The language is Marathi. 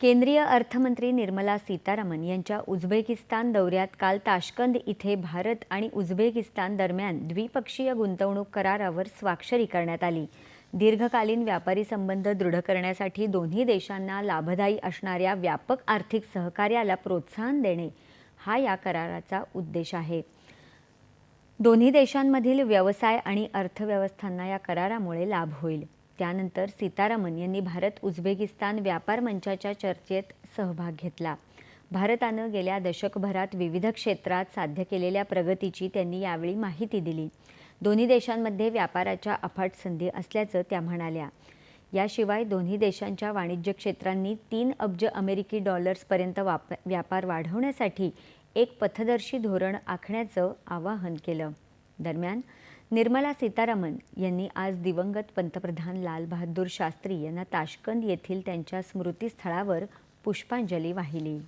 केंद्रीय अर्थमंत्री निर्मला सीतारामन यांच्या उझबेकिस्तान दौऱ्यात काल ताशकंद इथे भारत आणि उझबेकिस्तान दरम्यान द्विपक्षीय गुंतवणूक करारावर स्वाक्षरी करण्यात आली. दीर्घकालीन व्यापारी संबंध दृढ करण्यासाठी दोन्ही देशांना लाभदायी असणाऱ्या व्यापक आर्थिक सहकार्याला प्रोत्साहन देणे हा या कराराचा उद्देश आहे. दोन्ही देशांमधील व्यवसाय आणि अर्थव्यवस्थांना या करारामुळे लाभ होईल. त्यानंतर सीतारामन यांनी भारत उझबेकिस्तान व्यापार मंचाच्या चर्चेत सहभाग घेतला. भारतानं गेल्या दशकभरात विविध क्षेत्रात साध्य केलेल्या प्रगतीची त्यांनी यावेळी माहिती दिली. दोन्ही देशांमध्ये व्यापाराच्या अफाट संधी असल्याचं त्या म्हणाल्या. याशिवाय दोन्ही देशांच्या वाणिज्य क्षेत्रांनी तीन अब्ज अमेरिकी डॉलर्सपर्यंत वाप व्यापार वाढवण्यासाठी एक पथदर्शी धोरण आखण्याचं आवाहन केलं. दरम्यान निर्मला सीतारामन यांनी आज दिवंगत पंतप्रधान लाल बहादूर शास्त्री यांना ताशकंद येथील त्यांच्या स्मृतीस्थळावर पुष्पांजली वाहिली.